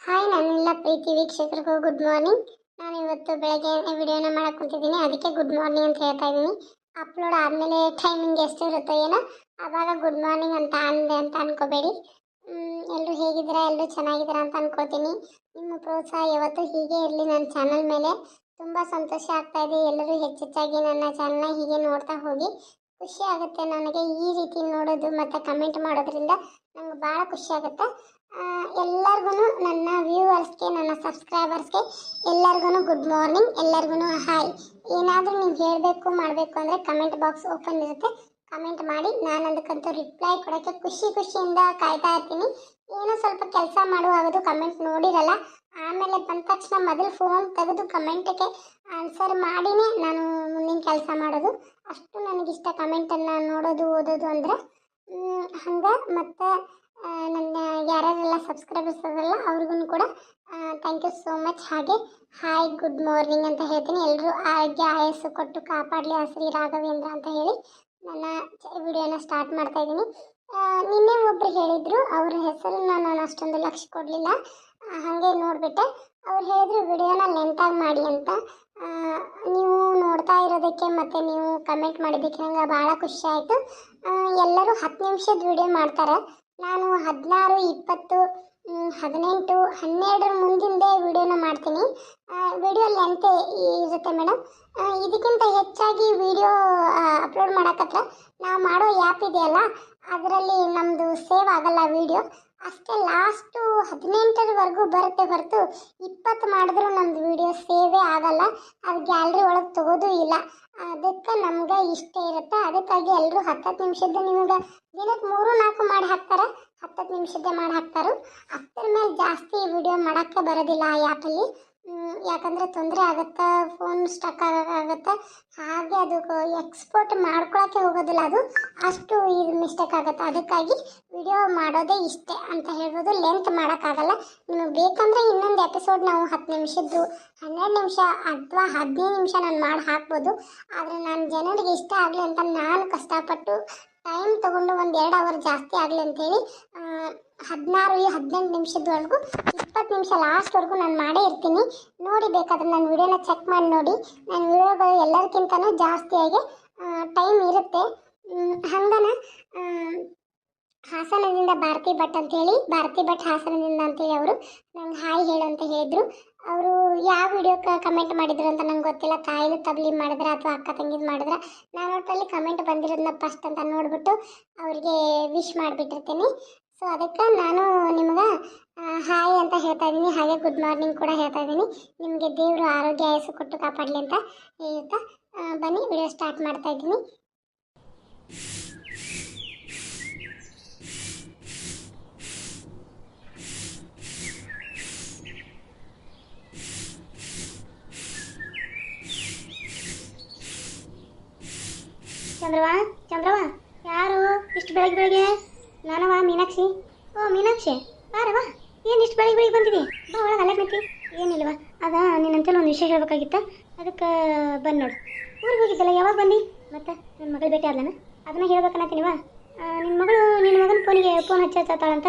Hi ನನ್ನೆಲ್ಲ ಪ್ರೀತಿ ವೀಕ್ಷಕರಿಗೂ good morning ನಾನು ಇವತ್ತು ಬೆಳಗ್ಗೆ ವಿಡಿಯೋನ ಮಾಡಕ್ಕೆ ಕುಂತಿದ್ದೀನಿ. ಅದಕ್ಕೆ ಗುಡ್ ಮಾರ್ನಿಂಗ್ ಅಂತ ಹೇಳ್ತಾ ಇದ್ದೀನಿ. ಅಪ್ಲೋಡ್ ಆದಮೇಲೆ ಟೈಮಿಂಗ್ ಎಷ್ಟು ಇರುತ್ತೋ ಏನೋ ಆವಾಗ ಗುಡ್ ಮಾರ್ನಿಂಗ್ ಅಂತ ಅಂದೆ ಅಂತ ಅನ್ಕೋಬೇಡಿ. ಎಲ್ಲರೂ ಹೇಗಿದ್ದೀರಾ? ಎಲ್ಲರೂ ಚೆನ್ನಾಗಿದ್ದೀರಾ ಅಂತ ಅನ್ಕೋತೀನಿ. ನಿಮ್ಮ ಪ್ರೋತ್ಸಾಹ ಯಾವತ್ತೂ ಹೀಗೆ ಇರಲಿ ನನ್ನ ಚಾನಲ್ ಮೇಲೆ. ತುಂಬ ಸಂತೋಷ ಆಗ್ತಾ ಇದೆ. ಎಲ್ಲರೂ ಹೆಚ್ಚೆಚ್ಚಾಗಿ ನನ್ನ ಚಾನಲ್ನ ಹೀಗೆ ನೋಡ್ತಾ ಹೋಗಿ. ಖುಷಿ ಆಗುತ್ತೆ ನನಗೆ ಈ ರೀತಿ ನೋಡೋದು ಮತ್ತು ಕಮೆಂಟ್ ಮಾಡೋದ್ರಿಂದ. ನಂಗೆ ಭಾಳ ಖುಷಿ ಆಗುತ್ತೆ. ಎಲ್ಲರಿಗೂ ನನ್ನ ವ್ಯೂವರ್ಸ್ಗೆ ನನ್ನ ಸಬ್ಸ್ಕ್ರೈಬರ್ಸ್ಗೆ ಎಲ್ಲರಿಗೂ ಗುಡ್ ಮಾರ್ನಿಂಗ್ ಎಲ್ಲರಿಗೂ ಹಾಯ್ ಏನಾದರೂ ನೀವು ಹೇಳಬೇಕು, ಮಾಡಬೇಕು ಅಂದರೆ ಕಮೆಂಟ್ ಬಾಕ್ಸ್ ಓಪನ್ ಇರುತ್ತೆ. ಕಮೆಂಟ್ ಮಾಡಿ ನಾನು ಅದಕ್ಕಂತೂ ರಿಪ್ಲೈ ಕೊಡೋಕ್ಕೆ ಖುಷಿ ಖುಷಿಯಿಂದ ಕಾಯ್ತಾ ಇರ್ತೀನಿ. ಏನೋ ಸ್ವಲ್ಪ ಕೆಲಸ ಮಾಡುವಾಗದು ಕಮೆಂಟ್ ನೋಡಿರಲ್ಲ, ಆಮೇಲೆ ಬಂದ ತಕ್ಷಣ ಮೊದಲು ಫೋನ್ ತೆಗೆದು ಕಮೆಂಟಿಗೆ ಆನ್ಸರ್ ಮಾಡಿನೇ ನಾನು ಮುಂದಿನ ಕೆಲಸ ಮಾಡೋದು. ಅಷ್ಟು ನನಗಿಷ್ಟ ಕಮೆಂಟನ್ನು ನೋಡೋದು, ಓದೋದು ಅಂದರೆ ಹಂಗೆ ಮತ್ತು ನನ್ನ ಯಾರ್ಯಾರೆಲ್ಲ ಸಬ್ಸ್ಕ್ರೈಬರ್ಸ್ ಅದಲ್ಲ ಅವ್ರಿಗೂ ಕೂಡ ಥ್ಯಾಂಕ್ ಯು ಸೋ ಮಚ್ ಹಾಗೆ ಹಾಯ್ ಗುಡ್ ಮಾರ್ನಿಂಗ್ ಅಂತ ಹೇಳ್ತೀನಿ. ಎಲ್ಲರೂ ಆರೋಗ್ಯ, ಆಯಸ್ಸು ಕೊಟ್ಟು ಕಾಪಾಡಲಿ ಶ್ರೀ ರಾಘವೇಂದ್ರ ಅಂತ ಹೇಳಿ ನನ್ನ ವಿಡಿಯೋನ ಸ್ಟಾರ್ಟ್ ಮಾಡ್ತಾ ಇದ್ದೀನಿ. ನಿನ್ನೆ ಒಬ್ಬರು ಹೇಳಿದರು, ಅವ್ರ ಹೆಸರನ್ನ ನಾನು ಅಷ್ಟೊಂದು ಲಕ್ಷ ಕೊಡಲಿಲ್ಲ. ಹಾಗೆ ನೋಡಿಬಿಟ್ಟೆ. ಅವ್ರು ಹೇಳಿದ್ರು ವಿಡಿಯೋನ ಲೆಂತಾಗಿ ಮಾಡಿ ಅಂತ. ನೀವು ನೋಡ್ತಾ ಇರೋದಕ್ಕೆ ಮತ್ತು ನೀವು ಕಮೆಂಟ್ ಮಾಡಿದ್ದಕ್ಕೆ ನಂಗೆ ಭಾಳ ಖುಷಿ ಆಯಿತು. ಎಲ್ಲರೂ ಹತ್ತು ನಿಮಿಷದ ವಿಡಿಯೋ ಮಾಡ್ತಾರೆ. ನಾನು ಹದಿನಾರು, ಇಪ್ಪತ್ತು ಹದಿನೆಂಟು, ಹನ್ನೆರಡರ ಮುಂದಿಂದೆ ವಿಡಿಯೋನ ಮಾಡ್ತೀನಿ. ವಿಡಿಯೋ ಲೆಂತ್ ಇರುತ್ತೆ ಮೇಡಮ್. ಇದಕ್ಕಿಂತ ಹೆಚ್ಚಾಗಿ ವಿಡಿಯೋ ಅಪ್ಲೋಡ್ ಮಾಡೋಕ್ಕತ್ರ ನಾವು ಮಾಡೋ ಆ್ಯಪ್ ಇದೆಯಲ್ಲ, ಅದರಲ್ಲಿ ನಮ್ಮದು ಸೇವ್ ಆಗಲ್ಲ ವಿಡಿಯೋ. ಅಷ್ಟೇ ಲಾಸ್ಟು ಹದಿನೆಂಟರವರೆಗೂ ಬರುತ್ತೆ ಹೊರತು ಇಪ್ಪತ್ತು ಮಾಡಿದ್ರೂ ನಮ್ಮದು ವಿಡಿಯೋ ಸೇವೇ ಆಗಲ್ಲ. ಅದು ಗ್ಯಾಲ್ರಿ ಒಳಗೆ ತಗೋದು ಇಲ್ಲ. ಅದಕ್ಕೆ ನಮ್ಗೆ ಇಷ್ಟ ಇರುತ್ತೆ. ಅದಕ್ಕಾಗಿ ಎಲ್ಲರೂ ಹತ್ತತ್ತು ನಿಮಿಷದ್ದು ನಿಮ್ಗೆ ದಿನಕ್ಕೆ ಮೂರು, ನಾಲ್ಕು ಮಾಡಿ ಹಾಕ್ತಾರೆ. ಹತ್ತತ್ತು ನಿಮಿಷದ್ದೇ ಮಾಡಿ ಹಾಕ್ತಾರೆ. ಅದ್ರ ಮೇಲೆ ಜಾಸ್ತಿ ವಿಡಿಯೋ ಮಾಡೋಕ್ಕೆ ಬರೋದಿಲ್ಲ ಆ ಆ್ಯಪಲ್ಲಿ ಯಾಕಂದರೆ ತೊಂದರೆ ಆಗುತ್ತೆ? ಫೋನ್ ಸ್ಟಕ್ ಆಗುತ್ತೆ? ಹಾಗೆ ಅದು ಎಕ್ಸ್ಪೋರ್ಟ್ ಮಾಡ್ಕೊಳಕ್ಕೆ ಹೋಗೋದಿಲ್ಲ ಅದು. ಅಷ್ಟು ಇದು ಮಿಸ್ಟೇಕ್ ಆಗುತ್ತೆ. ಅದಕ್ಕಾಗಿ ವಿಡಿಯೋ ಮಾಡೋದೇ ಇಷ್ಟೇ ಅಂತ ಹೇಳ್ಬೋದು. ಲೆಂತ್ ಮಾಡೋಕ್ಕಾಗಲ್ಲ. ನಿಮಗೆ ಬೇಕಂದರೆ ಇನ್ನೊಂದು ಎಪಿಸೋಡ್ ನಾವು ಹತ್ತು ನಿಮಿಷದ್ದು, ಹನ್ನೆರಡು ನಿಮಿಷ ಅಥವಾ ಹದಿನೈದು ನಿಮಿಷ ನಾನು ಮಾಡಿ ಹಾಕ್ಬೋದು. ಆದರೆ ನಾನು ಜನರಿಗೆ ಇಷ್ಟ ಆಗಲಿ ಅಂತ ನಾನು ಕಷ್ಟಪಟ್ಟು ಟೈಮ್ ತಗೊಂಡು ಒಂದು ಎರಡು ಅವರ್ ಜಾಸ್ತಿ ಆಗಲಿ ಅಂತೇಳಿ ಹದಿನಾರು ಹದಿನೆಂಟು ನಿಮಿಷದವರೆಗೂ ಇಪ್ಪತ್ತು ನಿಮಿಷ ಲಾಸ್ಟ್ವರೆಗೂ ನಾನು ಮಾಡೇ ಇರ್ತೀನಿ. ನೋಡಿ ಬೇಕಾದ್ರೆ ನನ್ನ ವಿಡಿಯೋನ ಚೆಕ್ ಮಾಡಿ ನೋಡಿ. ನನ್ನ ವಿಡಿಯೋಗಳು ಎಲ್ಲರಿಗಿಂತನೂ ಜಾಸ್ತಿಯಾಗಿ ಟೈಮ್ ಇರುತ್ತೆ. ಹಂಗನ ಹಾಸನದಿಂದ ಭಾರತಿ ಭಟ್ ಅಂತೇಳಿ ಭಾರತಿ ಭಟ್ ಹಾಸನದಿಂದ ಅಂತೇಳಿ ಅವರು ನಂಗೆ ಹಾಯ್ ಹೇಳು ಅಂತ ಹೇಳಿದರು. ಅವರು ಯಾವ ವಿಡಿಯೋಕ್ಕೆ ಕಮೆಂಟ್ ಮಾಡಿದ್ರು ಅಂತ ನಂಗೆ ಗೊತ್ತಿಲ್ಲ. ತಾಯಿದು ತಬ್ಲಿ ಮಾಡಿದ್ರೆ ಅಥವಾ ಅಕ್ಕ ತಂಗಿದ್ ಮಾಡಿದ್ರೆ? ನಾನು ಒಟ್ಟಲ್ಲಿ ಕಮೆಂಟ್ ಬಂದಿರೋದನ್ನ ಫಸ್ಟ್ ಅಂತ ನೋಡಿಬಿಟ್ಟು ಅವರಿಗೆ ವಿಶ್ ಮಾಡಿಬಿಟ್ಟಿರ್ತೀನಿ. ಸೊ ಅದಕ್ಕೆ ನಾನು ನಿಮ್ಗೆ ಹಾಯ್ ಅಂತ ಹೇಳ್ತಾ ಇದ್ದೀನಿ. ಹಾಗೆ ಗುಡ್ ಮಾರ್ನಿಂಗ್ ಕೂಡ ಹೇಳ್ತಾ ಇದ್ದೀನಿ. ನಿಮಗೆ ದೇವರು ಆರೋಗ್ಯ, ಆಯಸ್ಸು ಕೊಟ್ಟು ಕಾಪಾಡಲಿ ಅಂತ ಹೇಳ್ತಾ ಬನ್ನಿ ವಿಡಿಯೋ ಸ್ಟಾರ್ಟ್ ಮಾಡ್ತಾ ಇದ್ದೀನಿ. ಚಂದ್ರವ? ಚಂದ್ರವ? ಯಾರು? ಇಷ್ಟು ಬೆಳಗ್ಗೆ ಬೆಳಗ್ಗೆ? ನಾನವ, ಮೀನಾಕ್ಷಿ. ಓ, ಮೀನಾಕ್ಷಿ ಬಾರವಾ ಏನು ಇಷ್ಟು ಬೆಳಗ್ಗೆ ಬೆಳಗ್ಗೆ ಬಂದಿದೆ? ಬಾ, ಒಳಗೆ ಅಲ್ಲ ನಿಂತಿ. ಏನಿಲ್ವ? ಅದ ನಿನ್ನಂತಲ್ಲಿ ಒಂದು ವಿಷಯ ಹೇಳ್ಬೇಕಾಗಿತ್ತ. ಅದಕ್ಕೆ, ಬಂದು ನೋಡು. ಊರಿಗೆ ಹೋಗಿದ್ದಲ್ಲ, ಯಾವಾಗ ಬಂದು? ಮತ್ತೆ ನನ್ನ ಮಗಳು ಭೇಟಿ ಆದ್ಲನ? ಅದನ್ನ ಹೇಳ್ಬೇಕನ್ನತ್ತೀನಿವ. ನಿನ್ನ ಮಗಳು ನಿನ್ನ ಮಗನ ಫೋನಿಗೆ ಫೋನ್ ಹಚ್ಚತ್ತಾಳಂತ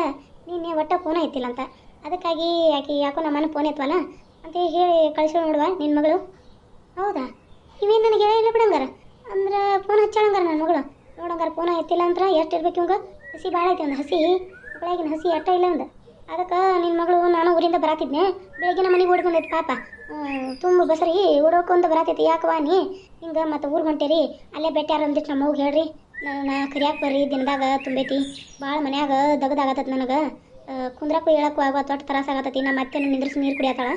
ನೀನೇ ಒಟ್ಟ ಫೋನ ಎತ್ತಿಲ್ಲ ಅಂತ ಅದಕ್ಕಾಗಿ ಯಾಕೆ ಯಾಕೋ ನಮ್ಮನ ಫೋನ್ ಎತ್ತವಲ್ಲ ಅಂತ ಹೇಳಿ ಕಳಿಸೋ ನೋಡುವ ನಿನ್ನ ಮಗಳು. ಹೌದಾ? ಇವೇನು ನನಗೆ ಹೇಳಿಲ್ಲ ಬಿಡಂಗಾರ ಅಂದ್ರೆ ಫೋನ್ ಹಚ್ಚಾಳಂಗಾರ ನನ್ನ ಮಗಳು. ನೋಡಂಗಾರ ಫೋನ್ ಎತ್ತಿಲ್ಲ ಅಂದ್ರೆ ಎಷ್ಟು ಇರ್ಬೇಕು ಇವಂಗ? ಹಸಿ ಭಾಳ ಐತಿ ಒಂದು, ಹಸಿ. ಮಗಳಾಗಿನ ಹಸಿ ಎಟ್ಟ ಇಲ್ಲ ಒಂದು. ಅದಕ್ಕೆ ನಿನ್ನ ಮಗಳು ನಾನು ಊರಿಂದ ಬರಾತಿದ್ನೆ. ಬೆಳಗ್ಗೆ ನಮ್ಮ ಮನೆಗೆ ಓಡಿ ಬಂದೈತಿ ಪಾಪ ತುಂಬ ಬಸರಿ, ಓಡೋಕೊಂತ ಬರಾತೈತಿ. ಯಾಕವಾ ನೀ? ಹಿಂಗೆ ಮತ್ತು ಊರು ಹೊಂಟೇರಿ. ಅಲ್ಲೇ ಬೆಟ್ಟಾರ ಅಂದಿಟ್ಟು ನಮ್ಮ ಹೋಗಿ ಹೇಳ್ರಿ. ನಾ ಕರಿಯಾಕೆ ಬರ್ರಿ, ದಿನದಾಗ ತುಂಬೈತಿ. ಭಾಳ ಮನ್ಯಾಗ ದಗದಾಗತ್ತೈತಿ ನನಗೆ. ಕುಂದ್ರಕ್ಕೂ ಹೇಳಕ್ಕೂ ಆಗೋ ತೊಟ್ಟು ತ್ರಾಸಾಗತ್ತೈತಿ ನಮ್ಮ ಅತ್ತೆ ನಿಂದ್ರಿಸಿ ನೀರು ಕುಡಿಯತ್ತಾಳ.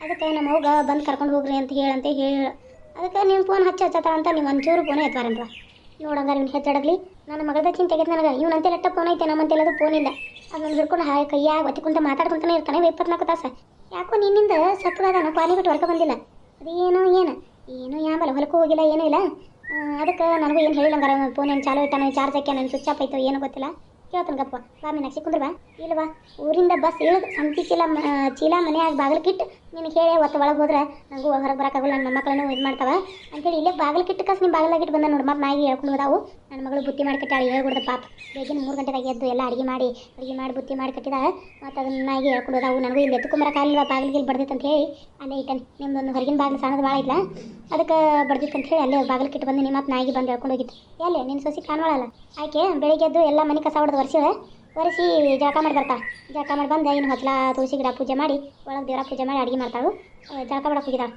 ಅದಕ್ಕೆ ನಮ್ಮ ಹೋಗ ಬಂದು ಕರ್ಕೊಂಡು ಹೋಗ್ರಿ ಅಂತ ಹೇಳಂತ, ಹೇಳಿ ಅದಕ್ಕೆ ನಿಮ್ಮ ಫೋನ್ ಹಚ್ಚ ಹಚ್ಚ ಅಂತ ನೀವು ಒಂಚೂರು ಫೋನೇ ಎತ್ತಾರಂತ ನೋಡಂಗಾರ ಇವ್ನು ಹೆಚ್ಚಡಗ್ಲಿ ನನ್ನ ಮಗಳದ ಚಿಂತೆಗೆ ನನಗೆ. ಇವನಂತೆ ಲೆಟ್ಟ ಫೋನ್ ಐತೆ ನಮ್ಮಂತೆ ಅದು ಫೋನ್ ಇಲ್ಲ. ಅದನ್ನ ಹಿಡ್ಕೊಂಡು ಹಾಯ್ ಕೈಯಾಗ ಒತ್ತಿಕೊಂತ ಮಾತಾಡ್ಕೊಂತಾನೆ ಇರ್ತಾನೆ, ಇಪ್ಪತ್ನಾಲ್ಕು ತಾಸ. ಯಾಕೋ ನಿನ್ನಿಂದ ಸತ್ತದಾನ ಪಾನಿ ಬಿಟ್ಟು ಹೊರಕ ಬಂದಿಲ್ಲ. ಅದೇನೋ ಏನು? ಏನು ಯಾಮಲ್ಲ ಹೊಲಕ್ಕೂ ಹೋಗಿಲ್ಲ, ಏನೂ ಇಲ್ಲ. ಅದಕ್ಕೆ ನನಗೂ ಏನು ಹೇಳಿಲ್ಲ ಹಂಗಾರ ಫೋನ್ ಏನು ಚಾಲು ಇಟ್ಟಾನ ಚಾರ್ಜ್ ಹಾಕ್ಯ ನನ್ನ ಸ್ವಿಚ್ ಆಫ್ ಆಯ್ತು ಏನೂ ಗೊತ್ತಿಲ್ಲ. ಕೇಳ್ತಾನೆ ಗಪ್ಪ, ಬಾ ಮೀನಾಕ್ಷಿ ಕುಂದ್ರ ಬಾ. ಇಲ್ವಾ? ಊರಿಂದ ಬಸ್ ಇಳಿದು, ಸಂತಿ ಚೀಲ ಚೀಲ ಮನೆಯಾಗ ಬಾಗಿಲ್ಕಿಟ್ಟು ನಿನಗೆ ಹೇಳಿ ಒತ್ತು ಒಳಗೆ ಹೋದ್ರೆ ನನಗೂ ಹೊರಗೆ ಬರೋಕ್ಕಾಗಲ್ಲ ನನ್ನ ಮಕ್ಕಳನ್ನು ಇದು ಮಾಡ್ತಾವೆ. ಅಂತೇಳಿ ಇಲ್ಲೇ ಬಾಗಿಲ್ಕಿಟ್ಟು ಕಸ್ ನಿಮ್ಮ ಬಾಗಿಲಾಗಿಟ್ಟು ಬಂದ ನೋಡಿ ಮತ್ತೆ ನಾಯಿಗೆ ಹೇಳ್ಕೊಂಡು ಹೋದಾವು. ನನ್ನ ಮಗಳು ಬುತ್ತಿ ಮಾಡಿ ಕಟ್ಟಾಳಿ ಹೇಳ್ಬಿಡ್ದ ಪಾಪ. ಬೇಗಿನ ಮೂರು ಗಂಟೆದಾಗ ಎದ್ದು ಎಲ್ಲ ಅಡುಗೆ ಮಾಡಿ ಅಡುಗೆ ಮಾಡಿ ಬುತ್ತಿ ಮಾಡಿ ಕಟ್ಟಿದ ಮತ್ತು ಅದನ್ನ ನಾಯಿಗೆ ಹೇಳ್ಕೊಂಡು ಹೋದಾವು. ನನಗೂ ಇಲ್ಲಿ ಎತ್ತುಕೊಂಬರಕ್ಕಾಗಲಿಲ್ಲ ಬಾಗಿಲಿಗೆ ಬಡ್ದಿತ್ತು ಅಂತ ಹೇಳಿ ಅಲ್ಲೇ ಇಟ್ಟನ್. ನಿಮ್ಮದೊಂದು ಹೊರಗಿನ ಬಾಗಿಲು ಸಣ್ಣದು ಭಾಳ ಇಲ್ಲ ಅದಕ್ಕೆ ಬಡ್ದಿತ್ತು ಅಂತ ಹೇಳಿ ಅಲ್ಲೇ ಬಾಗಿಲ್ಕಿಟ್ಟು ಬಂದು ನಿಮ್ಮ ಮತ್ತೆ ನಾಯಿಗೆ ಬಂದು ಹೇಳ್ಕೊಂಡು ಹೋಗಿತ್ತು. ಎಲ್ಲಿ ನಿನ್ನ ಸೊಸಿ ಕಾಣೋಳಲ್ಲ ಆಕೆ ಬೆಳಿಗ್ಗೆ ಎದ್ದು ಎಲ್ಲ ಮನೆ ಕಸ ಹೊಡೆದು ಒರೆಸಿಳೆ ಒರೆಸಿ ಜಳಕ ಮಾಡಿ ಬರ್ತಾಳೆ ಜಳಕ ಮಾಡಿ ಬಂದು, ಇನ್ನು ಹೊತ್ಲ ತುಳಸಿ ಗಿಡ ಪೂಜೆ ಮಾಡಿ, ಒಳಗೆ ದೇವರ ಪೂಜೆ ಮಾಡಿ ಅಡುಗೆ ಮಾಡ್ತಾಳು. ಜಳಕ ಮಾಡಕ್ಕೆ ಹೋಗಿದ್ದಾಳೆ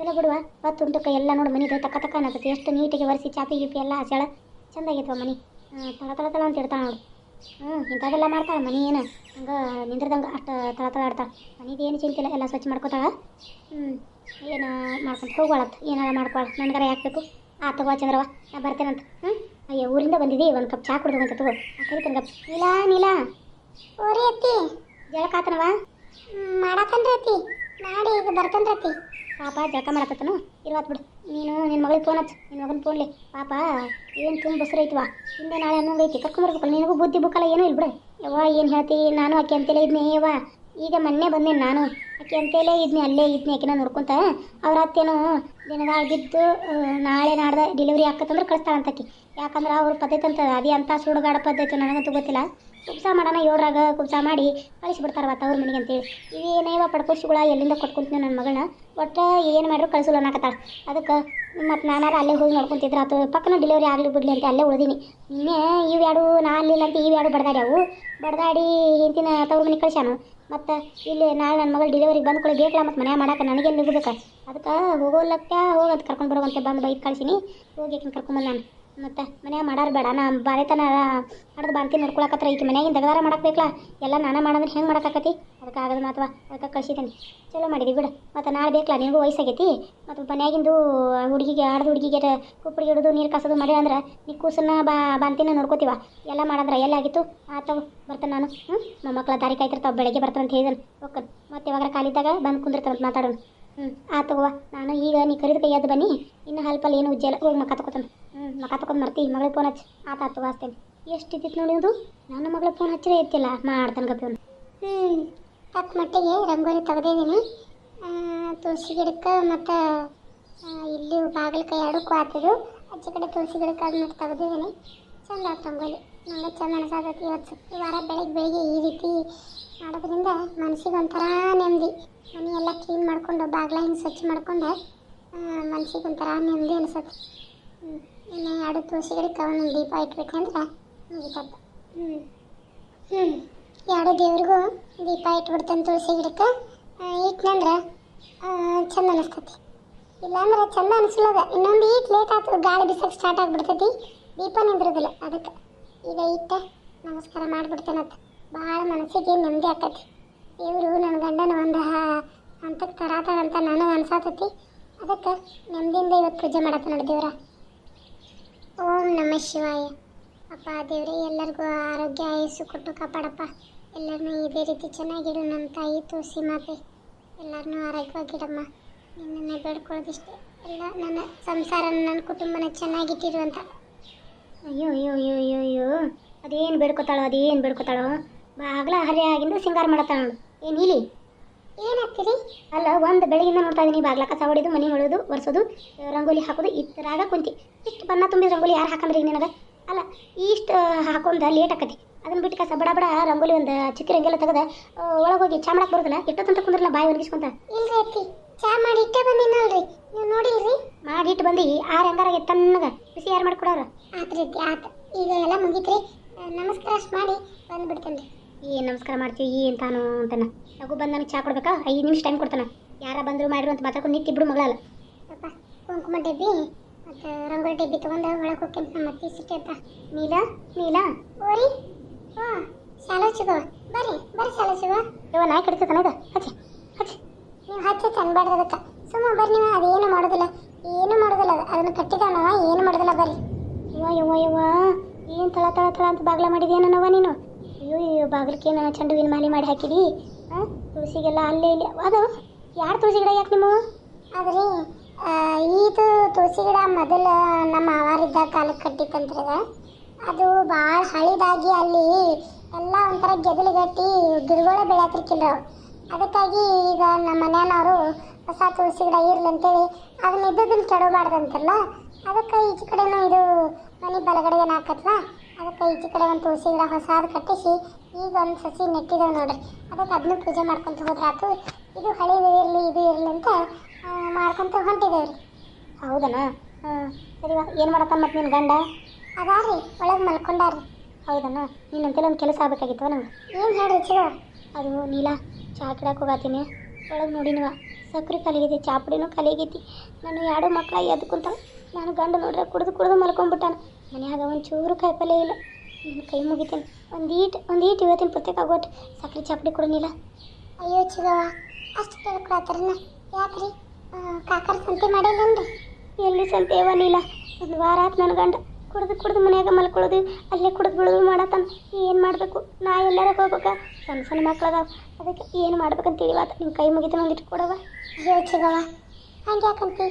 ಚಲೋ ಬಿಡುವ, ಹೊತ್ತು ಉಂಟಕ್ಕೆ ಎಲ್ಲ ನೋಡಿ, ಮನಿದು ತಕ್ಕ ತಕ್ಕ ಅನ್ನತೈತಿ. ಎಷ್ಟು ನೀಟಿಗೆ ಒರೆಸಿ, ಚಾಪಿ ಗಿಪಿ ಎಲ್ಲ ಹಸಳ ಚಂದಾಗೈತವ ಮನಿ. ತಳ ತಳ ತಳ ಅಂತ ಇಡ್ತಾಳೆ ನೋಡಿ. ಹ್ಞೂ ಇಂಥದ್ದೆಲ್ಲ ಮಾಡ್ತಾಳೆ ಮನಿ ಏನು. ಹಂಗೆ ನಿಂದ್ರದಂಗೆ ಅಷ್ಟು ತಳ ತಳ ಆಡ್ತಾಳೆ. ಮನೇದು ಏನು ಚಿಂತಿಲ್ಲ ಎಲ್ಲ ಸ್ವಚ್ಛ ಮಾಡ್ಕೊತಾಳೆ. ಹ್ಞೂ ಏನು ಮಾಡ್ಕೊಂತ ಅಂತ ಏನಾರ ಮಾಡ್ಕೊಳ. ನನಗಾರ ಯಾಕೆ ಬೇಕು ಆ, ತಗೋ ಚಂದ್ರವ ನಾ ಬರ್ತೇನಂತ. ಹ್ಞೂ ಅಯ್ಯೋ ಊರಿಂದ ಬಂದಿದ್ದಿ ಒಂದು ಕಪ್ ಚಾ ಕುಡಿದು ಅಂತ ತಗೋ. ಕರಿತೇನೆ ಕಪ್. ನೀಲಾ ನೀಲಾ. ಓರಿ ಅತ್ತಿ. ಜಳಕಾತನವ? ಮಾಡತ್ತನ್ರಿ ಅತ್ತಿ. ಮಾಡಿ ಈಗ ಬರ್ತನ್ರಿ ಅತ್ತಿ. ಪಾಪ ಜಳಕ ಮಾಡತ್ತನು ಇರುವತ್ ಬಿಡು. ನೀನು ನಿನ್ನ ಮಗಳಿಗೆ ಫೋನ್ ಹಚ್ಚು. ನಿನ್ನ ಮಗನ ಫೋನ್ಲಿ ಪಾಪ ಏನು ತುಂಬ ಬಸ್ರು ಐತಿವಾ. ಹಿಂದೆ ನಾಳೆ ಅನ್ನೋಂಗೈತಿ ಕರ್ಕೊಂಬರ್ಬೇಕಲ್ಲ ನಿನಗೂ ಬುದ್ಧಿ ಬುಕ್ಕಲ್ಲ ಏನೂ ಇಲ್ಲ ಬಿಡು ಯವ್ವ ಏನು ಹೇಳ್ತಿ? ನಾನು ಆಕೆ ಅಂತೇಳಿ ಇದ್ನೇ. ಯವ್ವ. ಈಗ ಮೊನ್ನೆ ಬಂದೆ ನಾನು. ಆಕೆ ಅಂತೇಲೇ ಇದ್ನಿ, ಅಲ್ಲೇ ಇದ್ನಿ ಆಕಿನ ನೋಡ್ಕೊಂತ. ಅವ್ರ ಅತ್ತೇನು ದಿನದಾಗ ಬಿದ್ದು ನಾಳೆ ನಾಡ್ದ ಡೆಲಿವರಿ ಆಕತ್ತಂದ್ರೆ ಕಳಿಸ್ತಾಳಂತ ಆಕಿ. ಯಾಕಂದ್ರೆ ಅವ್ರ ಪದ್ಧತಿ ಅಂತ, ಅದೇ ಅಂತ ಸುಡುಗಾಡ ಪದ್ಧತಿ ನನಗಂತೂ ಗೊತ್ತಿಲ್ಲ. ಕುಬ್ಸ ಮಾಡೋಣ ಏಳರಾಗ ಕುಬ್ಸ ಮಾಡಿ ಕಳಿಸಿಬಿಡ್ತಾರವ ತವ್ರ ಮನೆಗೆ ಅಂತೇಳಿ. ಇವೇನೇವ ಪಡ್ಕೋಸಿಗಳ ಎಲ್ಲಿಂದ ಕೊಟ್ಕೊಂತೀನಿ ನನ್ನ ಮಗಳನ್ನ, ಒಟ್ಟು ಏನು ಮಾಡಿದ್ರು ಕಳಿಸಲ್ಲ ಅನ್ನಕತ್ತಾಳ. ಅದಕ್ಕೆ ಮತ್ತು ನಾನಾರ ಅಲ್ಲೇ ಹೋಗಿ ನೋಡ್ಕೊಂತಿದ್ರೆ. ಆತು ಪಕ್ಕನ ಡೆಲಿವರಿ ಆಗಲಿ ಬಿಡ್ಲಿ ಅಂತ ಅಲ್ಲೇ ಉಳಿದೀನಿ. ನಿನ್ನೆ ಇವ್ಯಾಡು ನಾ ಅಲ್ಲಿಲ್ಲ ಅಂತ ಇವ್ಯಾಡು ಬಡ್ದಾಡ್ಯಾವು. ಬಡ್ದಾಡಿ ಹಿಂತಿನ ತವ್ರ ಮನೆಗೆ ಕಳ್ಸ್ಯಾನು. ಮತ್ತು ಇಲ್ಲಿ ನಾಳೆ ನನ್ನ ಮಗಳು ಡೆಲಿವರಿಗೆ ಬಂದು ಕೊಡಿ ಬೇಕಲ್ಲ ಮತ್ತು ಮನೆ ಮಾಡಕ್ಕೆ ನನಗೆ ನಿಗಬೇಕು ಅದಕ್ಕೆ ಹೋಗೋಲ್ಲಕ್ಕ ಹೋಗಂತ ಕರ್ಕೊಂಡು ಬರುವಂತೆ ಬಂದು ಬೈಕ್ ಕಳ್ಸಿನಿ. ಹೋಗಿ ಕರ್ಕೊಂಬಂದು ನಾನು. ಮತ್ತು ಮನ್ಯಾಗ ಮಾಡಾರ ಬೇಡ. ನಾ ಬಾಳೆತನ ಹಡ್ದು ಬಾಂತಿ ನೋಡ್ಕೊಳಕತ್ರ ಈಕಿ ಮನ್ಯಾಗಿನ ದಗದಾರ ಮಾಡಕ್ಕೆ ಬೇಕಲ್ಲ ಎಲ್ಲ ನಾನು ಮಾಡಂದ್ರೆ ಹೆಂಗೆ ಮಾಡಕ್ಕಾಕತಿ ಅದಕ್ಕೆ ಆಗದ ಮಾತ್ವ, ಅದಕ್ಕೆ ಕಳ್ಸಿದ್ದೀನಿ ಚಲೋ ಮಾಡಿದಿ ಬಿಡು. ಮತ್ತು ನಾಳೆ ಬೇಕಲ್ಲ ನಿನಗೂ ವಯಸ್ಸಾಗೈತಿ? ಮತ್ತು ಮನ್ಯಾಗಿಂದು ಹುಡುಗಿಗೆ, ಆಡ್ದು ಹುಡುಗಿಗೆ ಕುಪ್ಪಡಿಗೆ ಹಿಡಿದು ನೀರು ಕಾಸೋದು ಮಾಡಿ ಅಂದ್ರೆ ನೀ ಕೂಸನ್ನ ಬಾ ಬಾಂತಿನ ನೋಡ್ಕೋತೀವ? ಎಲ್ಲ ಮಾಡಂದ್ರೆ ಎಲ್ಲಾಗಿತ್ತು ಆತವು ಬರ್ತಾನೆ ನಾನು. ಹ್ಞೂ ಮೊಮ್ಮಕ್ಕಳ ದಾರಿ ಕಾಯ್ತಿರ್ತಾವೆ. ಬೆಳಗ್ಗೆ ಬರ್ತಾನಂತ ಹೇಳಿದನು. ಓಕೆ ಮತ್ತೆ ಯಾವಾಗ ಕಾಲಿದ್ದಾಗ ಬಂದು ಕುಂದಿರ್ತಾನಂತ ಮಾತಾಡೋಣ ಹ್ಞೂ ತಗೋ ನಾನು ಈಗ ನೀ ಕರಿದ ಕೈ ಬನ್ನಿ. ಇನ್ನು ಹಲ್ಪಲ್ಲಿ ಏನು ಉಜ್ಜಲ್ಲ ಹೋಗಿ ಮಕ್ಕ ತಗೋತಾನೆ. ಹ್ಞೂ ಮಕ್ಕ ತಗೊಂಡು ಮರ್ತಿ ಮಗಳಿಗೆ ಫೋನ್ ಹಚ್ಚಿ. ಆತ ಆತು ಹಚ್ತೇನೆ. ಎಷ್ಟು ಇದ್ದಿತ್ತು ನೋಡಿ ಅದು ನನ್ನ ಮಗಳ ಫೋನ್ ಹಚ್ಚಿದ್ರೆ ಇರ್ತಿಲ್ಲ ಮಾಡ್ತಾನೆ ಗಪ್ಪಿ ಹ್ಞೂ ತಕ್ಕ ಮಟ್ಟಿಗೆ ರಂಗೋಲಿ ತೆಗೆದಿದ್ದೀನಿ ತುಳಸಿ ಗಿಡಕ್ಕೆ ಮತ್ತು ಇಲ್ಲಿ ಬಾಗಿಲು ಕೈ ಎರಡಕ್ಕೂ ಅಜ್ಜಿ ಆಚೆ ಕಡೆ ತುಳಸಿ ಗಿಡಕ್ಕೆ ಅದನ್ನ ತೆಗೆದಿದ್ದೀನಿ ಚಂದ ಆಯ್ತು ರಂಗೋಲಿ. ನಂಗೆ ಚಂದ ಅನಿಸಾದೈತಿ ಇವತ್ತು ವಾರ ಬೆಳಗ್ಗೆ ಬೆಳಿಗ್ಗೆ ಈ ರೀತಿ ಮಾಡೋದ್ರಿಂದ ಮನಸ್ಸಿಗೆ ಒಂಥರ ನೆಮ್ಮದಿ. ಮನೆ ಎಲ್ಲ ಕ್ಲೀನ್ ಮಾಡಿಕೊಂಡು ಬಾಗಿಲ ಸ್ವಚ್ಛ ಮಾಡ್ಕೊಂಡು ಮನ್ಸಿಗೆ ಒಂಥರ ನೆಮ್ಮದಿ ಅನಿಸುತ್ತೆ. ಇನ್ನು ಎರಡು ತುಳಸಿ ಗಿಡಕ್ಕೆ ಒಂದು ದೀಪ ಇಟ್ಬಿಟ್ಟೆ ಅಂದ್ರೆ ಮುಗಿತದ್ದು. ಹ್ಞೂ ಹ್ಞೂ ಎರಡು ದೇವ್ರಿಗೂ ದೀಪ ಇಟ್ಬಿಡ್ತಾನೆ ತುಳಸಿ ಗಿಡಕ್ಕೆ ಇಟ್ನಂದ್ರೆ ಚಂದ ಅನಿಸ್ತತಿ. ಇಲ್ಲಾಂದ್ರೆ ಚಂದ ಅನಿಸ್ಲದ ಇನ್ನೊಂದು ಈಟ್ ಲೇಟ್ ಆಯ್ತು ಗಾಳಿ ಬಿಸಕ್ಕೆ ಸ್ಟಾರ್ಟ್ ಆಗಿಬಿಡ್ತೈತಿ. ದೀಪ ನಿಂದಿರೋದಿಲ್ಲ ಅದಕ್ಕೆ. ಈಗ ಇಟ್ಟ, ನಮಸ್ಕಾರ ಮಾಡಿಬಿಡ್ತೇನತ್ತ ಭಾಳ ಮನಸ್ಸಿಗೆ ನೆಮ್ಮದಿ ಆಕತಿ. ಇವರು ನನ್ನ ಗಂಡನ ಒಂದು ಹಂತಕ್ಕೆ ತರಾತಾರಂತ ನಾನು ಅನ್ಸಾತತಿ. ಅದಕ್ಕೆ ನೆಮ್ಮದಿಯಿಂದ ಇವತ್ತು ಪೂಜೆ ಮಾಡತ್ತ ನೋಡಿ ದೇವ್ರ. ಓಂ ನಮ ಶಿವಾಯ. ಅಪ್ಪ ದೇವ್ರಿ, ಎಲ್ಲರಿಗೂ ಆರೋಗ್ಯ, ಆಯಸ್ಸು ಕೊಟ್ಟು ಕಾಪಾಡಪ್ಪ. ಎಲ್ಲರನ್ನೂ ಇದೇ ರೀತಿ ಚೆನ್ನಾಗಿಡು ನಮ್ಮ ತಾಯಿ ತುಳಸಿ ಮಾತೆ. ಎಲ್ಲರನ್ನೂ ಆರೋಗ್ಯವಾಗಿಡಮ್ಮ ನಿನ್ನನ್ನು ಬೇಡ್ಕೊಳ್ಳೋದಿಷ್ಟೇ. ಎಲ್ಲ ನನ್ನ ಸಂಸಾರ ನನ್ನ ಕುಟುಂಬನ ಚೆನ್ನಾಗಿಟ್ಟಿರು ಅಂತ. ಅಯ್ಯೋ ಅಯ್ಯೋ ಅಯ್ಯೋ ಅಯ್ಯೋ. ಅದೇನು ಬೇಡ್ಕೊತಾಳೋ ಅದೇನು ಬೇಡ್ಕೊತಾಳೋ? ಬಾಗ್ಲ ಹರಿ ಆಗಿಂದ ಸಿಂಗಾರ ಮಾಡತ್ತಾಳ ನೋಡು. ಏನು ಇಲ್ಲಿ ಏನಾಗ್ತೀರಿ ಅಲ್ಲ ಒಂದು ಬೆಳಗಿಂದ ನೋಡ್ತಾ ಇದೀನಿ ಬಾಗ್ಲ. ಕಸ ಹೊಡೆದು ಮನೆ ಹೊಡೆದು ಒರೆಸೋದು ರಂಗೋಲಿ ಹಾಕೋದು ಇತ್ತರಾಗ ಕುಂತಿ. ಇಷ್ಟು ಬಣ್ಣ ತುಂಬಿದ ರಂಗೋಲಿ ಯಾರು ಹಾಕಂದ್ರಿ ನಿನಗೆ? ಅಲ್ಲ ಇಷ್ಟು ಹಾಕೊಂಡ ಲೇಟ್ ಆಕತಿ. ಅದನ್ನ ಬಿಟ್ಟು ಕಸ ಬಡ ಬಡ ರಂಗೋಲಿ ಒಂದು ಚಿಕ್ಕ ರಂಗೆಲ್ಲ ತೆಗೆದ ಒಳಗೆ ಹೋಗಿ ಚಾ ಮಾಡಕ್ಕೆ ಬರೋದಿಲ್ಲ? ಎಷ್ಟೊತ್ತಂತ ಕುಂದ್ರಲ್ಲ ಬಾಯಿ ಒಣಗಿಸ್ಕೊಂತ. ಇಲ್ರಿ ಅತ್ತಿ ಚಾ ಮಾಡಿ ಇಟ್ಟೆ ಬಂದಿನಲ್ರಿ. ನೀವು ನೋಡಿಲ್ರಿ? ಮಾಡಿಟ್ಟು ಬಂದು ಆರು ಎಂದಾರ ತಣ್ಣಗೆ. ಬಿಸಿ ಯಾರು ಮಾಡ್ಕೊಡೋರು? ಆತ್ರಿ ಆತ. ಈಗ ಎಲ್ಲ ಮುಗೀತ್ರಿ. ನಮಸ್ಕಾರ ಅಷ್ಟು ಮಾಡಿ ಬಂದ್ಬಿಡ್ತೇನೆ ಏನು ನಮಸ್ಕಾರ ಮಾಡ್ತೀವಿ ಏನು ತಾನು ಅಂತಾನ. ನಗು ಬಂದು ನಮಗೆ ಚಾ ಕೊಡ್ಬೇಕಾ? ಐದು ನಿಮಿಷ ಟೈಮ್ ಕೊಡ್ತಾನ. ಯಾರ ಬಂದರು ಮಾಡಿರು ಅಂತ ಮಾತಾಡ್ಕೊಂಡು ಇಬ್ಬರು ಮಗಳಲ್ಲ. ಅಪ್ಪ, ಕುಂಕುಮ ಡಬ್ಬಿ ಮತ್ತು ರಂಗೋಲಿ ಡಬ್ಬಿ ತೊಗೊಂಡು ಒಳಗೆ ಹೋಗ್ತೇನೆ. ನಮ್ಮ ಅತ್ತಿ ಸಿಕ್ಕಪ್ಪ ನೀಲ, ನೀಲಾ? ಓರಿ? ಹಾಂ ಶಾಲೆ ಸಿಗೋ. ಬರ್ರಿ ಬರ್ರಿ ಶಾಲೆ ಸಿಗೋ. ಇವ ನಾಯಿ ಕಡಿತತಾನ ಇದು? ಹಚ್ಚಿ ಹಚ್ಚಿ. ನೀವು ಹಚ್ಚಿ ಚೆನ್ನಬಾರ್ದು ಅದಕ್ಕೆ. ಸುಮ್ಮ ಬರ್ರಿ ನೀವು, ಅದೇನು ಮಾಡೋದಿಲ್ಲ. ಏನು ಮಾಡೋದಿಲ್ಲ ಅದು. ಅದನ್ನು ಕಟ್ಟಿದಾನವ ಏನು ಮಾಡೋದಿಲ್ಲ ಬರ್ರಿ. ಯವ್ವ ಯವ್ವ ಯವ್ವ. ಏನು ತಳ ತಳ ತಳ ಅಂತ ಬಾಗ್ಲ ಮಾಡಿದ್ಯಾನವ ನೀನು? ಅಯ್ಯೋ ಅಯ್ಯೋ ಬಾಗಿಲಕ್ಕೇನು ಚೆಂಡು ಹೂವಿನ ಮಾಲೆ ಮಾಡಿ ಹಾಕಿದಿ? ಹಾಂ ತುಳಸಿಗೆಲ್ಲ ಅಲ್ಲೇ ಇಲ್ಲಿ. ಅದು ಯಾರು ತುಳಸಿ ಗಿಡ ಯಾಕೆ ನಿಮ್ಮ ಅದ್ರಿ ಆ, ಇದು ತುಳಸಿ ಗಿಡ ಮೊದಲು ನಮ್ಮ ಆವಾರಿದ್ದ ಕಾಲಕ್ಕೆ ಕಟ್ಟಿತ್ತಂತ್ರದ ಅದ ಭಾಳ ಹಳಿದಾಗಿ ಅಲ್ಲಿ ಎಲ್ಲ ಒಂಥರ ಗೆದಲಿಗಟ್ಟಿ ಗಿಡಗಳೇ ಬೆಳೆಯತ್ತಿರ್ಕಿಲ್ಲ ಅದಕ್ಕಾಗಿ ಈಗ ನಮ್ಮ ಮನೆಯವರು ಹೊಸ ತುಳಸಿ ಗಿಡ ಇರ್ಲಿ ಅಂತೇಳಿ ಅದನ್ನ ಇದ್ದದನ್ನ ಕೆಡಬಾರ್ದಂತಲ್ಲ ಅದಕ್ಕೆ ಈಚೆ ಕಡೆನೂ ಇದು ಮನೆ ಬಲಗಡೆಗೆ ಹಾಕತ್ವ ಅದಕ್ಕೆ ಈಚೆ ಕಡೆ ಒಂದು ತುಳಸಿ ಗಿಡ ಹೊಸದು ಕಟ್ಟಿಸಿ ಈಗ ಒಂದು ಸಸಿ ನೆಟ್ಟಿದ್ದೇವೆ ನೋಡ್ರಿ. ಅದಕ್ಕೆ ಅದನ್ನು ಪೂಜೆ ಮಾಡ್ಕೊಂತ ಹೋದ್ರಾತು ಇದು ಹಳೇದು ಇರಲಿ ಇದು ಇರಲಿ ಅಂತ ಮಾಡ್ಕೊತ ಹೊಂಟಿದ್ದೇವೆ ರೀ ಹೌದನಾ? ಹಾಂ ಸರಿವಾ ಏನು ಮಾಡತ್ತ ಮತ್ತು ನಿನ್ನ ಗಂಡ? ಅದಾರಿ ಒಳಗೆ ಮಲ್ಕೊಂಡಾರಿ ಹೌದನಾ? ನೀನಂತೆಲ್ಲ ಒಂದು ಕೆಲಸ ಆಗಬೇಕಾಗಿತ್ತು ನಂಗೆ ಏನು ಹೇಳ್ರಿ ಚಿರ ಅದು ನೀಲ ಚಾ ಕಿಡಕ್ಕೆ ಹೋಗತ್ತೀನಿ ಒಳಗೆ ನೋಡಿ ನೀವ ಸಕ್ಕರೆ ಕಲಿಗೈತಿ ಚಾ ಪುಡಿನೂ ಖಾಲಿಗೈತಿ ನಾನು ಎರಡು ಮಕ್ಕಳ ಎದ್ದು ಕುಂತ ನಾನು ಗಂಡ ನೋಡ್ರೆ ಕುಡಿದು ಕುಡಿದು ಮಲ್ಕೊಂಡ್ಬಿಟ್ಟಾನ ಮನ್ಯಾಗ ಒಂಚೂರು ಕಾಯಿಪಲ್ಲೆ ಇಲ್ಲ. ಕೈ ಮುಗಿತೀನಿ. ಒಂದೀಟ್ ಒಂದೀಟ್ ಇವತ್ತಿನ ಪ್ರತ್ಯೇಕ ಆಗೋಟ್ ಸಕ್ರೆ ಚಾಪಡಿ ಕೊಡೋನಿಲ್ಲ. ಕೊಡು ನೀಲ ಅಯ್ಯೋ ಚಿಗವ ಅಷ್ಟು ಕೇಳ್ಕೊಳತ್ತಾರನ ಯಾಕ್ರಿ? ಕಾಕಾರ ಸಂತೆ ಮಾಡಿಲ್ಲನ್ರಿ? ಎಲ್ಲಿ ಸಂತೆ ಅವನಿಲ್ಲ ಒಂದು ವಾರ ಆತ್ ನನ್ನ ಗಂಡ. ಕುಡ್ದು ಕುಡ್ದು ಮನ್ಯಾಗ ಮಲ್ಕೊಳ್ಳೋದು, ಅಲ್ಲೇ ಕುಡ್ದು ಬಿಡೋದು ಮಾಡತ್ತಾನ. ಏನು ಮಾಡಬೇಕು? ನಾ ಎಲ್ಲಾರ ಹೋಗ್ಬೇಕಾ? ಸಣ್ಣ ಸಣ್ಣ ಮಕ್ಕಳದಾವ ಅದಕ್ಕೆ ಏನು ಮಾಡ್ಬೇಕಂತ ತಿಳಿವಾತ ನಿಮ್ಮ ಕೈ ಮುಗಿತೀನಿ ಒಂದಿಟ್ಟು ಕೊಡವ ಅಯ್ಯೋ ಚಿಗವ ಹಂಗೆ ಯಾಕಂತಿ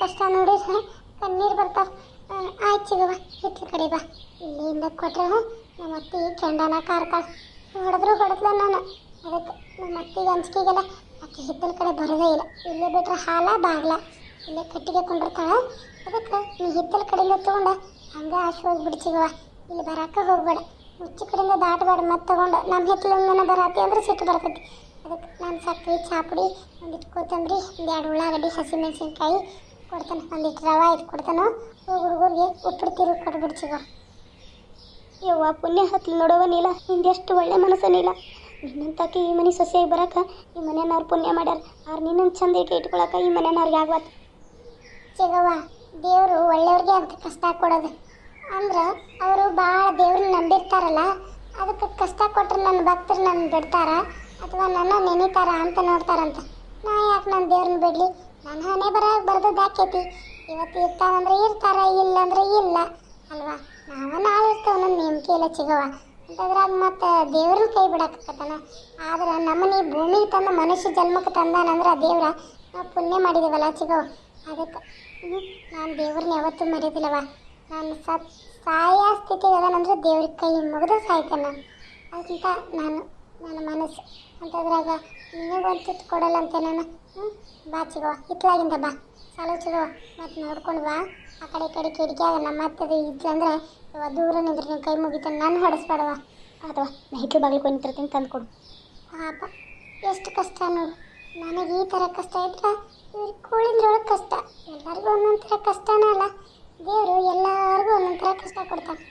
ಕಷ್ಟ ನೋಡಿ ಕಣ್ಣೀರು ಬರ್ತಾವ. ಆಯ್ತು ಸಿಗುವ ಹಿತ್ಲ ಕಡೆ ಬಾ. ಇಲ್ಲಿಂದ ಕೊಟ್ರೆ ನಮ್ಮ ಅತ್ತಿ ಕೆಂಡನ ಕಾರ್ತಾಳ. ಹೊಡೆದ್ರು ಹೊಡೆದ್ಲ ನಾನು. ಅದಕ್ಕೆ ನಮ್ಮ ಅತ್ತಿಗೆ ಅಂಜಿಕೆಗೆಲ್ಲ ಆಕೆ ಹಿತ್ತಲ ಕಡೆ ಬರೋದೇ ಇಲ್ಲ. ಇಲ್ಲೇ ಬಿಟ್ರೆ ಹಾಲ ಬಾಗ್ಲ. ಇಲ್ಲೇ ಕಟ್ಟಿಗೆ ಕೊಂಡಿರ್ತಾಳ. ಅದಕ್ಕೆ ನೀ ಹಿತ್ತಲ ಕಡೆಯಿಂದ ತೊಗೊಂಡ ಹಂಗೆ ಆಶೆ ಹೋಗ್ಬಿಡು ಸಿಗುವ ಇಲ್ಲಿ ಬರಾಕ ಹೋಗ್ಬೇಡ. ಮುಚ್ಚು ಕಡೆಯಿಂದ ದಾಟಬೇಡ ಮತ್ತೆ ತಗೊಂಡು ನಮ್ಮ ಹಿತ್ತಲಿಂದನ ಬರತ್ತಿ ಅಂದ್ರೆ ಸಿಟ್ಟು ಬರ್ತೈತಿ. ಅದಕ್ಕೆ ನಾನು ಸಕ್ರೆ, ಚಾಪುಡಿ ಒಂದಿಟ್ಟು ಕೊತ್ತಂಬರಿ ಎರಡು ಉಳ್ಳಾಗಡ್ಡಿ ಹಸಿಮೆಣಸಿನ್ಕಾಯಿ ಕೊಡ್ತಾನೆ ಲೀಟ್ರ್ ರವೆ ಇದು ಕೊಡ್ತಾನೆ. ಹೋಗಿ ಹುಡುಗರಿಗೆ ಉಪ್ಪಿಟ್ಟು ತಿರು ಕೊಟ್ಬಿಡು ಚಿಗೋ ಯವ್ವ ಪುಣ್ಯ ಹತ್ಲಿ ನೋಡವ ನೀಲ ನಿಂದೆಷ್ಟು ಒಳ್ಳೆ ಮನಸ್ಸು ನೀಲ. ನಿನ್ನಂತಾಕಿ ಈ ಮನೆ ಸೊಸೆಯಾಗಿ ಬರಕ ಈ ಮನೆಯವ್ರು ಪುಣ್ಯ ಮಾಡ್ಯಾರ. ಆರು ನಿನ್ನನ್ನು ಚಂದ ಇಟ್ಕೊಳಕ ಈ ಮನೆಯವ್ರಿಗೆ ಆಗ್ಬಾರ್ದು ಚಿಗವ್ವ, ದೇವರು ಒಳ್ಳೆಯವ್ರಿಗೆ ಅಂತ ಕಷ್ಟ ಕೊಡೋದು. ಅಂದ್ರೆ ಅವರು ಭಾಳ ದೇವ್ರನ್ನ ನಂಬಿರ್ತಾರಲ್ಲ, ಅದಕ್ಕೆ ಕಷ್ಟ ಕೊಟ್ಟರೆ ನನ್ನ ಭಕ್ತರು ನನ್ನ ಬಿಡ್ತಾರ, ಅಥವಾ ನನ್ನ ನೆನಿತಾರ ಅಂತ ನೋಡ್ತಾರಂತ. ನಾ ಯಾಕೆ ನನ್ನ ದೇವ್ರನ್ನ ಬಿಡಲಿ? ನನ್ನ ಹಣೆ ಬರ ಬರ್ದದ್ದು ಇವತ್ತು ಇರ್ತಾರಂದ್ರೆ ಇರ್ತಾರ ಇಲ್ಲ ಅಂದ್ರೆ ಇಲ್ಲ, ಅಲ್ವಾ? ನಾವ ನಾಳೆ ಇರ್ತೇವೆ ನನ್ನ ನಂಬಿಕೆ ಇಲ್ಲ ಚಿಗವ ಅಂತದ್ರಾಗ ಮತ್ತೆ ದೇವ್ರನ್ನ ಕೈ ಬಿಡಕ್ಕತ್ತಾನ ಆದ್ರೆ ನಮ್ಮನೆ ಭೂಮಿ ಭೂಮಿಗೆ ತಂದ ಮನುಷ್ಯ ಜನ್ಮಕ್ಕೆ ತಂದಾನಂದ್ರೆ ದೇವ್ರ ನಾವು ಪುಣ್ಯ ಮಾಡಿದೇವಲ್ಲ, ಸಿಗವ. ಅದಕ್ಕೆ ನಾನು ದೇವ್ರನ್ನ ಯಾವತ್ತೂ ಮರೆಯೋದಿಲ್ಲವ ನಾನು ಸತ್, ಸಾಯ ಸ್ಥಿತಿಗೆ ಅದನಂದ್ರೆ ದೇವ್ರಿಗೆ ಕೈ ಮುಗಿದು ಸಾಯ್ತಾನ ಅದಕ್ಕಿಂತ ನಾನು, ನನ್ನ ಮನಸ್ಸು, ಅಂತದ್ರಾಗ ನಿನಗೊಂದು ಕೊಡಲ್ಲ ಅಂತ ನಾನು ಹ್ಞೂ ಬಾ ಚಿಗೋ ಹಿತ್ಲಾಗಿಂದ ಬಾ. ಸಾಲು ಚಿಗೋ, ಮತ್ತು ನೋಡ್ಕೊಂಡು ಬಾ. ಆ ಕಡೆ ಈ ಕಡೆ ಕಿಟಕಿಯಾಗ ನಮ್ಮ ಹತ್ತದ ಇದ್ಲಂದ್ರೆ ದೂರ ನಿಂದ್ರೆ ನೀವು ಕೈ ಮುಗಿತ ನಾನು ಹೊಡೆಸ್ಬೇಡವ ಅಥವಾ ನಾ ಹಿಟ್ಲು ಬಾಗಿಲು ಕೊಂತಿರ್ತೀನಿ ತಂದ್ಕೊಡು ತಂದು ಕೊಡು. ಪಾಪ, ಎಷ್ಟು ಕಷ್ಟ ನೋಡು. ನನಗೆ ಈ ಥರ ಕಷ್ಟ ಇದ್ರೆ ಇವ್ರಿಗೆ ಕೂಳಿದ್ರೊಳಗೆ ಕಷ್ಟ. ಎಲ್ಲರಿಗೂ ಒಂದೊಂದು ಥರ ಕಷ್ಟನೇ ಅಲ್ಲ. ದೇವರು ಎಲ್ಲರಿಗೂ ಒಂದೊಂದು ಥರ ಕಷ್ಟ ಕೊಡ್ತಾನೆ.